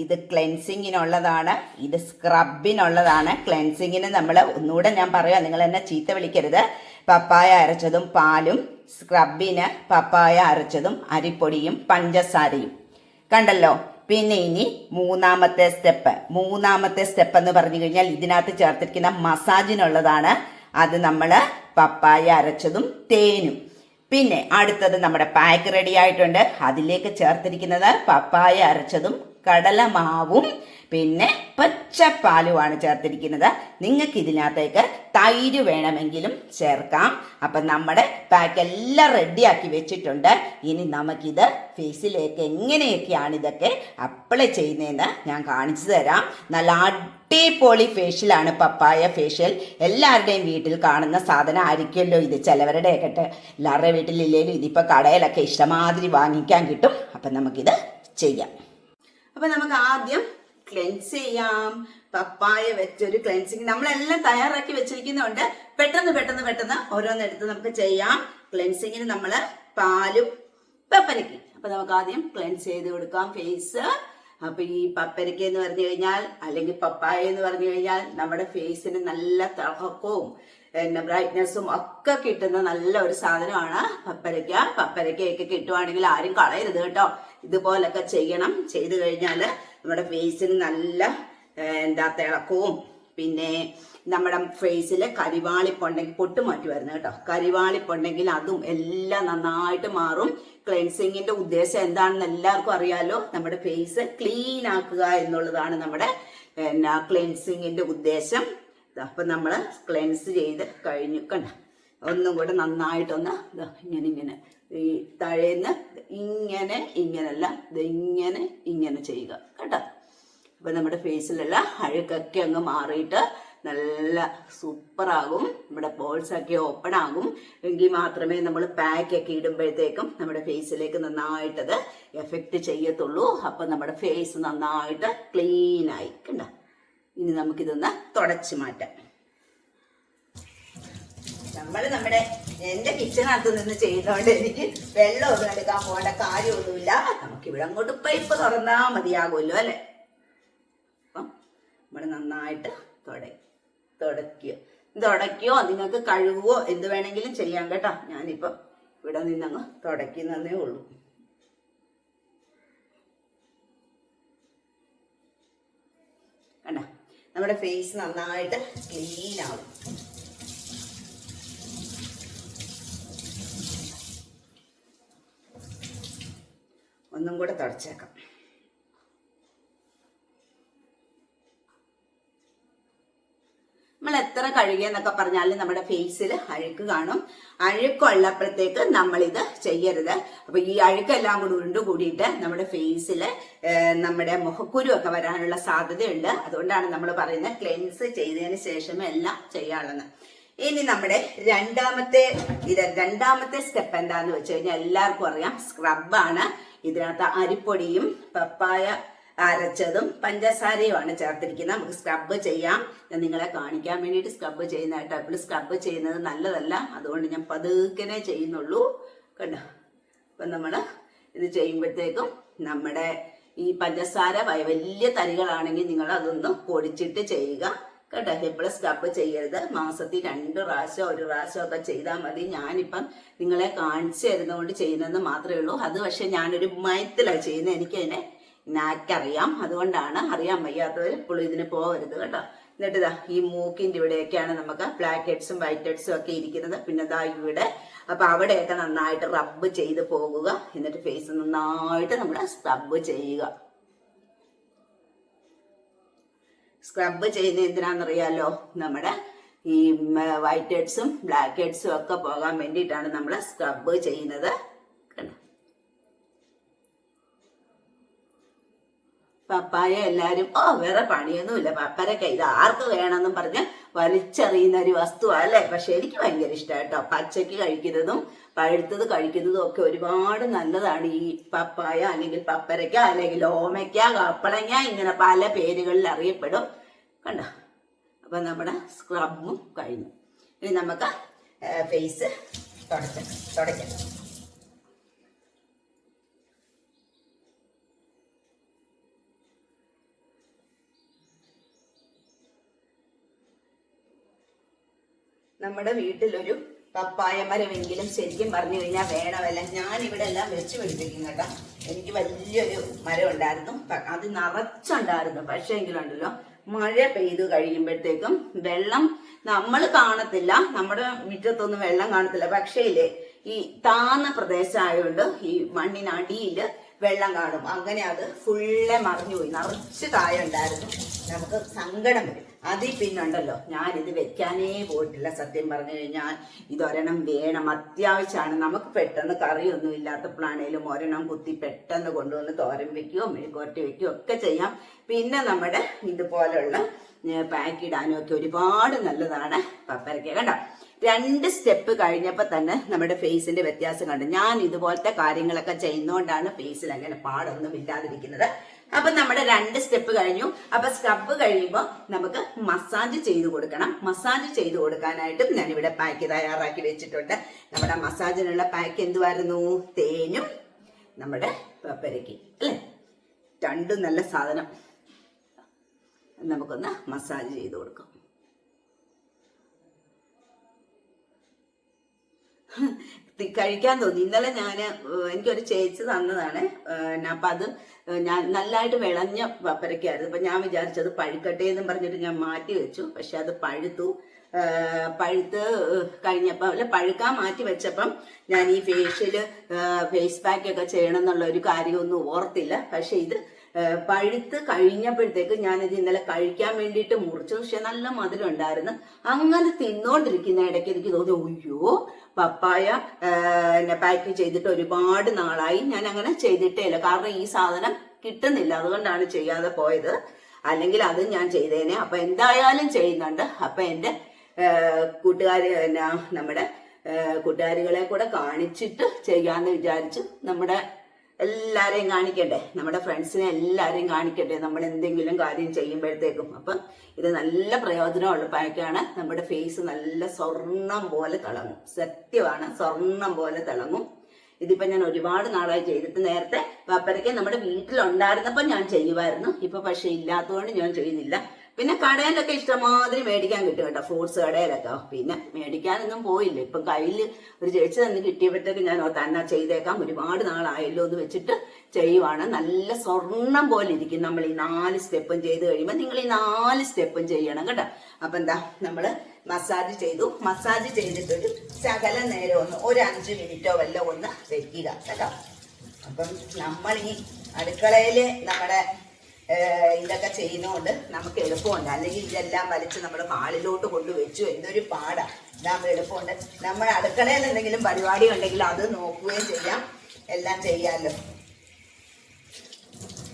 Speaker 1: ഇത് ക്ലെൻസിങ്ങിനുള്ളതാണ് ഇത് സ്ക്രബിനുള്ളതാണ് ക്ലെൻസിങ്ങിന് നമ്മൾ ഒന്നുകൂടെ ഞാൻ പറയാം നിങ്ങൾ എന്നെ ചീത്ത വിളിക്കരുത്. പപ്പായ അരച്ചതും പാലും സ്ക്രബിന് പപ്പായ അരച്ചതും അരിപ്പൊടിയും പഞ്ചസാരയും. കണ്ടല്ലോ? പിന്നെ ഇനി മൂന്നാമത്തെ സ്റ്റെപ്പ്. മൂന്നാമത്തെ സ്റ്റെപ്പ് എന്ന് പറഞ്ഞു കഴിഞ്ഞാൽ ഇതിനകത്ത് ചേർത്തിരിക്കുന്ന മസാജിനുള്ളതാണ്. അത് നമ്മൾ പപ്പായ അരച്ചതും തേനും. പിന്നെ അടുത്തത് നമ്മുടെ പാക്ക് റെഡി ആയിട്ടുണ്ട്. അതിലേക്ക് ചേർത്തിരിക്കുന്നത് പപ്പായ അരച്ചതും കടലമാവും. പിന്നെ പച്ചപ്പാലുമാണ് ചേർത്തിരിക്കുന്നത്. നിങ്ങൾക്ക് ഇതിനകത്തേക്ക് തൈര് വേണമെങ്കിലും ചേർക്കാം. അപ്പം നമ്മുടെ പാക്ക് എല്ലാം റെഡിയാക്കി വെച്ചിട്ടുണ്ട്. ഇനി നമുക്കിത് ഫേസിലേക്ക് എങ്ങനെയൊക്കെയാണ് ഇതൊക്കെ അപ്ലൈ ചെയ്യുന്നതെന്ന് ഞാൻ കാണിച്ചു തരാം. നല്ല അടിപൊളി ഫേഷ്യലാണ് പപ്പായ ഫേഷ്യൽ എല്ലാവരുടെയും വീട്ടിൽ കാണുന്ന സാധനം ആയിരിക്കുമല്ലോ ഇത്. ചിലവരുടെ കേട്ടെ എല്ലാവരുടെ വീട്ടിലില്ലേലും ഇതിപ്പോൾ കടയിലൊക്കെ ഇഷ്ടമാതിരി വാങ്ങിക്കാൻ കിട്ടും. അപ്പം നമുക്കിത് ചെയ്യാം. അപ്പൊ നമുക്ക് ആദ്യം ക്ലെൻസ് ചെയ്യാം. പപ്പായ വെച്ചൊരു ക്ലെൻസിങ് നമ്മളെല്ലാം തയ്യാറാക്കി വെച്ചിരിക്കുന്നതുകൊണ്ട് പെട്ടെന്ന് പെട്ടെന്ന് പെട്ടെന്ന് ഓരോന്നെടുത്ത് നമുക്ക് ചെയ്യാം. ക്ലെൻസിങ്ങിന് നമ്മൾ പാലും പെപ്പരയ്ക്ക് അപ്പൊ നമുക്ക് ആദ്യം ക്ലെൻസ് ചെയ്ത് കൊടുക്കാം ഫേസ് അപ്പൊ ഈ പപ്പരയ്ക്ക എന്ന് പറഞ്ഞു കഴിഞ്ഞാൽ അല്ലെങ്കിൽ പപ്പായ എന്ന് പറഞ്ഞു കഴിഞ്ഞാൽ നമ്മുടെ ഫേസിന് നല്ല തിളക്കവും പിന്നെ ബ്രൈറ്റ്നസ്സും ഒക്കെ കിട്ടുന്ന നല്ല ഒരു സാധനമാണ് പപ്പരയ്ക്ക പപ്പരയ്ക്കയൊക്കെ കിട്ടുവാണെങ്കിൽ ആരും കളയരുത് കേട്ടോ. ഇതുപോലൊക്കെ ചെയ്യണം. ചെയ്തു കഴിഞ്ഞാൽ നമ്മുടെ ഫേസിന് നല്ല എന്താ തിളക്കവും പിന്നെ നമ്മുടെ ഫേസിൽ കരിവാളിപ്പുണ്ടെങ്കിൽ പൊട്ട് മാറ്റി വരുന്നത് കേട്ടോ കരിവാളിപ്പുണ്ടെങ്കിൽ അതും എല്ലാം നന്നായിട്ട് മാറും. ക്ലെൻസിങ്ങിന്റെ ഉദ്ദേശം എന്താണെന്ന് എല്ലാവർക്കും അറിയാലോ. നമ്മുടെ ഫേസ് ക്ലീൻ ആക്കുക എന്നുള്ളതാണ് നമ്മുടെ പിന്നെ ക്ലെൻസിങ്ങിന്റെ ഉദ്ദേശം. അപ്പൊ നമ്മൾ ക്ലെൻസ് ചെയ്ത് കഴിഞ്ഞു. കണ്ട? ഒന്നും കൂടെ നന്നായിട്ടൊന്ന് ഇങ്ങനെ ഇങ്ങനെ. ഈ തഴേന്ന് ഇങ്ങനെ ഇങ്ങനല്ല ഇങ്ങനെ ഇങ്ങനെ ചെയ്യുക. കേട്ടോ? അപ്പൊ നമ്മുടെ ഫേസിലുള്ള അഴുക്കൊക്കെ അങ്ങ് മാറിയിട്ട് നല്ല സൂപ്പറാകും നമ്മുടെ പോൾസ് ഒക്കെ ഓപ്പൺ ആകും. എങ്കിൽ മാത്രമേ നമ്മൾ പാക്ക് ഒക്കെ ഇടുമ്പോഴത്തേക്കും നമ്മുടെ ഫേസിലേക്ക് നന്നായിട്ടത് എഫക്റ്റ് ചെയ്യത്തുള്ളൂ. അപ്പൊ നമ്മുടെ ഫേസ് നന്നായിട്ട് ക്ലീനായി കണ്ട? ഇനി നമുക്കിതൊന്ന് തുടച്ചു മാറ്റാം. നമ്മൾ നമ്മുടെ എന്റെ കിച്ചണകത്ത് നിന്ന് ചെയ്യുന്നതുകൊണ്ട് എനിക്ക് വെള്ളമൊന്നും എടുക്കാൻ പോകേണ്ട കാര്യമൊന്നുമില്ല. നമുക്ക് ഇവിടെ അങ്ങോട്ട് പൈപ്പ് തുറന്നാ മതിയാകുമല്ലോ അല്ലെ? അപ്പം നമ്മൾ നന്നായിട്ട് തുട തുടക്കിയോ തുടയ്ക്കുകയോ നിങ്ങൾക്ക് കഴുകുകയോ എന്ത് വേണമെങ്കിലും ചെയ്യാം കേട്ടോ. ഞാനിപ്പം ഇവിടെ നിന്നങ്ങ് തുടയ്ക്കുന്നതേ ഉള്ളൂ. കണ്ട? നമ്മുടെ ഫേസ് നന്നായിട്ട് ക്ലീൻ ആവും. ഒന്നും കൂടെ തുടച്ചേക്കാം. നമ്മൾ എത്ര കഴുകിയെന്നൊക്കെ പറഞ്ഞാൽ നമ്മുടെ ഫേസിൽ അഴുക്ക് കാണും. അഴുക്കുള്ളപ്പോഴത്തേക്ക് നമ്മളിത് ചെയ്യരുത്. അപ്പൊ ഈ അഴുക്കെല്ലാം കൂടി ഉരുണ്ട് കൂടിയിട്ട് നമ്മുടെ ഫേസിൽ നമ്മുടെ മുഖക്കുരു ഒക്കെ വരാനുള്ള സാധ്യതയുണ്ട്. അതുകൊണ്ടാണ് നമ്മൾ പറയുന്നത് ക്ലെൻസ് ചെയ്തതിന് ശേഷമേ എല്ലാം ചെയ്യാനുള്ളത് ഇനി നമ്മുടെ രണ്ടാമത്തെ ഇത് രണ്ടാമത്തെ സ്റ്റെപ്പ് എന്താന്ന് വെച്ച് കഴിഞ്ഞാൽ എല്ലാവർക്കും അറിയാം സ്ക്രബാണ് ഇതിനകത്ത് അരിപ്പൊടിയും പപ്പായ അരച്ചതും പഞ്ചസാരയുമാണ് ചേർത്തിരിക്കുന്നത്. നമുക്ക് സ്ക്രബ് ചെയ്യാം. ഞാൻ നിങ്ങളെ കാണിക്കാൻ വേണ്ടിയിട്ട് സ്ക്രബ് ചെയ്യുന്നതായിട്ട്. അപ്പോൾ സ്ക്രബ് ചെയ്യുന്നത് നല്ലതല്ല. അതുകൊണ്ട് ഞാൻ പതുക്കനെ ചെയ്യുന്നുള്ളൂ. കണ്ടോ? അപ്പം നമ്മൾ ഇത് ചെയ്യുമ്പോഴത്തേക്കും നമ്മുടെ ഈ പഞ്ചസാര വലിയ തരികളാണെങ്കിൽ നിങ്ങൾ അതൊന്ന് പൊടിച്ചിട്ട് ചെയ്യുക. കേട്ടോ എപ്പോഴും സ്ക്രബ് ചെയ്യരുത്. മാസത്തിൽ രണ്ട് പ്രാവശ്യം ഒരു പ്രാവശ്യം ഒക്കെ ചെയ്താൽ മതി. ഞാനിപ്പം നിങ്ങളെ കാണിച്ചു തരുന്നതുകൊണ്ട് ചെയ്യുന്നതെന്ന് മാത്രമേ ഉള്ളൂ. അത് പക്ഷെ ഞാനൊരു മയത്തിലാണ് ചെയ്യുന്നത്. എനിക്കതിനെ നാക്കറിയാം. അതുകൊണ്ടാണ് അറിയാൻ വയ്യാത്തവർ എപ്പോഴും ഇതിന് പോകരുത് കേട്ടോ. എന്നിട്ട് ഇതാ ഈ മൂക്കിന്റെ ഇവിടെയൊക്കെയാണ് നമുക്ക് ബ്ലാക്ക് ഹെഡ്സും വൈറ്റ് ഹെഡ്സും ഒക്കെ ഇരിക്കുന്നത്. പിന്നെ ഇതാ ഇവിടെ. അപ്പൊ അവിടെയൊക്കെ നന്നായിട്ട് റബ്ബ് ചെയ്ത് പോകുക. എന്നിട്ട് ഫേസ് നന്നായിട്ട് നമ്മൾ സ്ക്രബ് ചെയ്യുക. സ്ക്രബ് ചെയ്യുന്ന എന്തിനാണെന്നറിയാലോ? നമ്മുടെ ഈ വൈറ്റ് ഹെഡ്സും ബ്ലാക്ക് ഹെഡ്സും ഒക്കെ പോകാൻ വേണ്ടിയിട്ടാണ് നമ്മൾ സ്ക്രബ് ചെയ്യുന്നത്. പപ്പായ എല്ലാരും ഓ വേറെ പണിയൊന്നുമില്ല. പപ്പരക്ക ഇത് ആർക്ക് വേണമെന്നും പറഞ്ഞ് വലിച്ചെറിയുന്ന ഒരു വസ്തുവാ അല്ലേ? പക്ഷെ എനിക്ക് ഭയങ്കര ഇഷ്ടം കേട്ടോ പച്ചക്ക് കഴിക്കുന്നതും പഴുത്തത് കഴിക്കുന്നതും ഒക്കെ ഒരുപാട് നല്ലതാണ് ഈ പപ്പായ അല്ലെങ്കിൽ പപ്പരക്ക അല്ലെങ്കിൽ ഓമയ്ക്ക കപ്പളങ്ങ ഇങ്ങനെ പല പേരുകളിൽ അറിയപ്പെടും. കണ്ടോ? അപ്പൊ നമ്മുടെ സ്ക്രബും കഴിഞ്ഞു. ഇനി നമുക്ക് ഫേസ് തുടയ്ക്കാം തുടയ്ക്കാം. നമ്മുടെ വീട്ടിലൊരു പപ്പായ മരമെങ്കിലും ശരിക്കും പറഞ്ഞു കഴിഞ്ഞാൽ വേണമല്ല. ഞാൻ ഇവിടെ എല്ലാം വെച്ച് പിടിപ്പിക്കും കേട്ടോ. എനിക്ക് വലിയൊരു മരം ഉണ്ടായിരുന്നു അത് നിറച്ചുണ്ടായിരുന്നു. പക്ഷേ എങ്കിലുണ്ടല്ലോ മഴ പെയ്തു കഴിയുമ്പോഴത്തേക്കും വെള്ളം നമ്മൾ കാണത്തില്ല. നമ്മുടെ മുറ്റത്തൊന്നും വെള്ളം കാണത്തില്ല. പക്ഷേ ഇല്ലേ ഈ താന്ന പ്രദേശമായതുകൊണ്ട് ഈ മണ്ണിനടിയിൽ വെള്ളം കാണും. അങ്ങനെ അത് ഫുള്ളെ മറിഞ്ഞുപോയി. നിറച്ച് കായ ഉണ്ടായിരുന്നു. നമുക്ക് സങ്കടം വരും. അതിൽ പിന്നുണ്ടല്ലോ ഞാനിത് വെക്കാനേ പോയിട്ടില്ല സത്യം പറഞ്ഞു കഴിഞ്ഞാൽ. ഇതൊരെണ്ണം വേണം അത്യാവശ്യമാണ്. നമുക്ക് പെട്ടെന്ന് കറിയൊന്നും ഇല്ലാത്തപ്പോഴാണേലും ഒരെണ്ണം കുത്തി പെട്ടെന്ന് കൊണ്ടുവന്ന് തോരൻ വെക്കുകയോ മെഴുകുവരട്ടി വെക്കുകയോ ഒക്കെ ചെയ്യാം. പിന്നെ നമ്മുടെ ഇതുപോലുള്ള പാക്ക് ഇടാനും ഒക്കെ ഒരുപാട് നല്ലതാണ്. പപ്പരക്ക കണ്ടോ? രണ്ട് സ്റ്റെപ്പ് കഴിഞ്ഞപ്പോൾ തന്നെ നമ്മുടെ ഫേസിന്റെ വ്യത്യാസം കണ്ടു. ഞാൻ ഇതുപോലത്തെ കാര്യങ്ങളൊക്കെ ചെയ്യുന്നതുകൊണ്ടാണ് ഫേസിൽ അങ്ങനെ പാടൊന്നും ഇല്ലാതിരിക്കുന്നത്. അപ്പൊ നമ്മുടെ രണ്ട് സ്റ്റെപ്പ് കഴിഞ്ഞു. അപ്പൊ സ്ക്രബ് കഴിയുമ്പോൾ നമുക്ക് മസാജ് ചെയ്ത് കൊടുക്കണം. മസാജ് ചെയ്ത് കൊടുക്കാനായിട്ടും ഞാനിവിടെ പാക്ക് തയ്യാറാക്കി വെച്ചിട്ടുണ്ട്. നമ്മുടെ മസാജിനുള്ള പാക്ക് എന്തുവായിരുന്നു? തേനും നമ്മുടെ പപ്പരയ്ക്ക് അല്ലേ? രണ്ടും നല്ല സാധനം. നമുക്കൊന്ന് മസാജ് ചെയ്ത് കൊടുക്കാം. കഴിക്കാൻ തോന്നി. ഇന്നലെ ഞാൻ എനിക്കൊരു ചേച്ചി തന്നതാണ്. അപ്പൊ അത് ഞാൻ നല്ലതായിട്ട് വിളഞ്ഞ പപ്പരക്കായിരുന്നു. അപ്പൊ ഞാൻ വിചാരിച്ചത് പഴുക്കട്ടെ എന്നും പറഞ്ഞിട്ട് ഞാൻ മാറ്റി വെച്ചു. പക്ഷെ അത് പഴുത്തു. പഴുത്ത് ഏഹ് കഴിഞ്ഞപ്പം അല്ല പഴുക്കാൻ മാറ്റി വെച്ചപ്പം ഞാൻ ഈ ഫേഷ്യൽ ഫേസ് പാക്ക് ഒക്കെ ചെയ്യണം എന്നുള്ള ഒരു കാര്യമൊന്നും ഓർത്തില്ല. പക്ഷെ ഇത് പഴുത്ത് കഴിഞ്ഞപ്പോഴത്തേക്ക് ഞാനിത് ഇന്നലെ കഴിക്കാൻ വേണ്ടിയിട്ട് മുറിച്ചു പക്ഷെ നല്ല മധുരം ഉണ്ടായിരുന്നു. അങ്ങനെ തിന്നോണ്ടിരിക്കുന്ന ഇടയ്ക്ക് എനിക്ക് തോന്നി ഒയ്യോ പപ്പായ എന്നെ പാക്ക് ചെയ്തിട്ട് ഒരുപാട് നാളായി. ഞാൻ അങ്ങനെ ചെയ്തിട്ടേ ഇല്ല. കാരണം ഈ സാധനം കിട്ടുന്നില്ല. അതുകൊണ്ടാണ് ചെയ്യാതെ പോയത്. അല്ലെങ്കിൽ അത് ഞാൻ ചെയ്തേനെ. അപ്പൊ എന്തായാലും ചെയ്യുന്നുണ്ട്. അപ്പൊ എന്റെ കൂട്ടുകാർ നമ്മുടെ കൂട്ടുകാരികളെ കൂടെ കാണിച്ചിട്ട് ചെയ്യാന്ന് വിചാരിച്ച് നമ്മുടെ എല്ലാരെയും കാണിക്കണ്ടേ? നമ്മുടെ ഫ്രണ്ട്സിനെ എല്ലാരെയും കാണിക്കട്ടെ നമ്മൾ എന്തെങ്കിലും കാര്യം ചെയ്യുമ്പോഴത്തേക്കും. അപ്പം ഇത് നല്ല പ്രയോജനമുള്ള പാക്കാണ് നമ്മുടെ ഫേസ് നല്ല സ്വർണം പോലെ തിളങ്ങും. സത്യമാണ് സ്വർണം പോലെ തിളങ്ങും. ഇതിപ്പോൾ ഞാൻ ഒരുപാട് നാളായി ചെയ്തിട്ട് നേരത്തെ പപ്പരയ്ക്ക് നമ്മുടെ വീട്ടിലുണ്ടായിരുന്നപ്പോ ഞാൻ ചെയ്യുമായിരുന്നു. ഇപ്പൊ പക്ഷേ ഇല്ലാത്തതുകൊണ്ട് ഞാൻ ചെയ്യുന്നില്ല. പിന്നെ കടയിലൊക്കെ ഇഷ്ടമാതിരി മേടിക്കാൻ കിട്ടും കേട്ടോ. ഫ്രൂട്ട്സ് കടയിലൊക്കെ. പിന്നെ മേടിക്കാനൊന്നും പോയില്ല. ഇപ്പം കയ്യിൽ ഒരു ചേച്ചി തന്നെ കിട്ടിയപ്പോഴത്തേക്ക് ഞാൻ തന്നെ ചെയ്തേക്കാം. ഒരുപാട് നാളായല്ലോ എന്ന് വെച്ചിട്ട് ചെയ്യുവാണ്. നല്ല സ്വർണം പോലെ ഇരിക്കും. നമ്മൾ ഈ നാല് സ്റ്റെപ്പും ചെയ്ത് കഴിയുമ്പോൾ നിങ്ങൾ ഈ നാല് സ്റ്റെപ്പും ചെയ്യണം കേട്ടോ. അപ്പൊ എന്താ നമ്മൾ മസാജ് ചെയ്തു. മസാജ് ചെയ്തിട്ടൊരു ശകല നേരം ഒന്ന് ഒരു അഞ്ച് മിനിറ്റോ വല്ലോ ഒന്ന് വെക്കുക കേട്ടോ. അപ്പം നമ്മൾ ഈ അടുക്കളയിലെ നമ്മുടെ ഇതൊക്കെ ചെയ്യുന്നതുകൊണ്ട് നമുക്ക് എളുപ്പമുണ്ട്. അല്ലെങ്കിൽ ഇതെല്ലാം വലിച്ച് നമ്മൾ ഹാളിലോട്ട് കൊണ്ടുവച്ചു. എന്തൊരു പാടാണ് ഇതാകുമ്പോൾ എളുപ്പമുണ്ട്. നമ്മുടെ അടുക്കളയിൽ എന്തെങ്കിലും പരിപാടി ഉണ്ടെങ്കിൽ അത് നോക്കുകയും ചെയ്യാം. എല്ലാം ചെയ്യാമല്ലോ